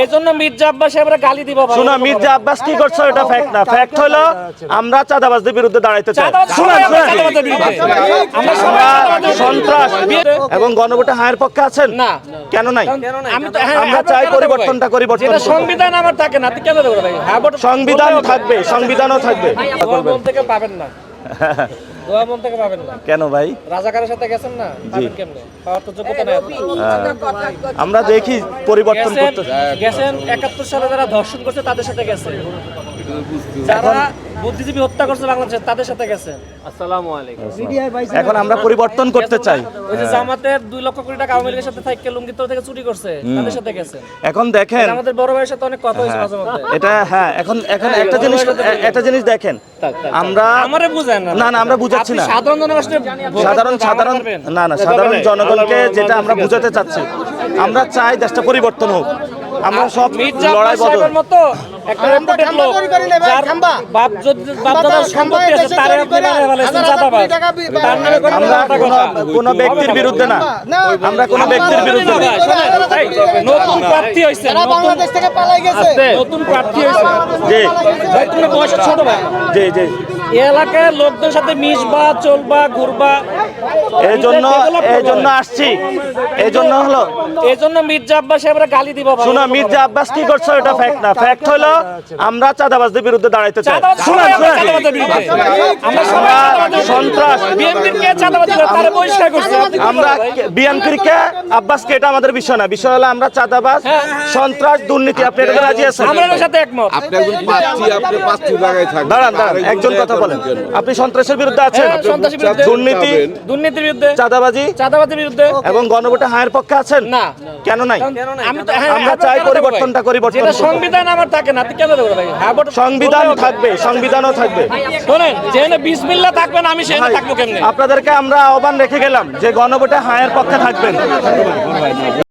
এই মির্জা আব্বাস সাহেবরা গালি দিব ভাই। মির্জা আব্বাস কি করছ এটা ফ্যাক্ট না। ফ্যাক্ট হলো আমরা চাঁদাবাজদের বিরুদ্ধে দাঁড়াইতে চাই। শুনেন সন্ত্রাস। এবং গণভোটে হায়ের পক্ষে আছেন? না। কেন নাই? আমি হ্যাঁ, আমরা চাই পরিবর্তনটা? পরিবর্তন সংবিধান আমার থাকে না কেন দেবো হ্যাঁ সংবিধান থাকবে সংবিধানও থাকবে। থেকে পাবেন না। দোয়া মন থেকে পাবেন না। কেন ভাই? রাজাকারের সাথে গেছেন না পাবেন কেমনে? পাওয়ার তো যোগ্যতা নেই আপনার। আমরা দেখি পরিবর্তন করতে গেছেন একাত্তর সালে যারা ধর্ষণ করছে তাদের সাথে গেছে যারা বুদ্ধিজীবী হত্যা করছে বাংলাদেশে তাদের সাথে গেছে। আসসালামু আলাইকুম। এখন আমরা পরিবর্তন করতে চাই। ওই যে জামাতের দুই লক্ষ কোটি টাকা আওয়ামী লীগের সাথে থেকে লুঙ্গিত থেকে চুরি করছে তাদের সাথে গেছে। এখন দেখেন আমাদের বড় ভাইয়ের সাথে অনেক কথা হয়েছে মাঝে মধ্যে। এটা হ্যাঁ এখন এখন একটা জিনিস একটা জিনিস দেখেন। আমরা আমারে বুঝেন না। না আমরা বুঝাচ্ছি না। সাধারণ ভোটার সাধারণ সাধারণ না না সাধারণ জনগণকে যেটা আমরা বুঝাতে চাচ্ছি আমরা চাই দেশটা পরিবর্তন হোক। আমরা সব লড়াই বদল মতো একটা রেপুটেড লোক যার বাপ বাপ দাদার সম্পত্তি আছে তারে আপনি বানিয়ে ফেলেছেন চাঁদাবাজ তার নামে কোনো কথা কোনো ব্যক্তির বিরুদ্ধে না। আমরা কোনো ব্যক্তির বিরুদ্ধে না। ভাই, শোনেন, এই, নতুন প্রার্থী হয়েছে নতুন- বাংলাদেশ থেকে পালাই গেছে। নতুন প্রার্থী হয়েছে। জি ভাই তুমি বয়স ছোট ভাই। জি জি। এই এলাকায় লোকদের সাথে মিশবা চলবা ঘুরবা। এই জন্য এই জন্য আসছি। এই জন্য হলো। এই জন্য মির্জা আব্বাস গালি দিব। শোনো মির্জা আব্বাস কি করছ? এটা ফ্যাক্ট না। ফ্যাক্ট হলো আমরা চাঁদাবাজদের বিরুদ্ধে দাঁড়াইতে চাই। শুনেন সবাই আমরা সন্ত্রাস বিএনপির কে করে? বিএনপির কে? এটা আমাদের বিষয় না। বিষয় হলো আমরা চাঁদাবাজ সন্ত্রাস দুর্নীতি। আপনি এটা রাজি আছেন? দাঁড়ান দাঁড়ান একজন কথা বলেন। আপনি সন্ত্রাসের বিরুদ্ধে আছেন? হ্যাঁ, সন্ত্রাসের বিরুদ্ধে। দুর্নীতি দুর্নীতির বিরুদ্ধে। চাঁদাবাজি? চাঁদাবাজির বিরুদ্ধে। এবং গণভোটে হায়ের পক্ষে আছেন? না। কেন নাই? আমি তো হ্যাঁ, আমরা চাই পরিবর্তনটা? পরিবর্তন সংবিধান আমার থাকে না। হ্যাঁ সংবিধান থাকবে সংবিধানও থাকবে। শোনেন যেখানে বিসমিল্লাহ থাকবেন আমি সেখানে থাকব কেমনে? আপনাদেরকে আমরা আহ্বান রেখে গেলাম যে গণভোটে হায়ের পক্ষে থাকবেন।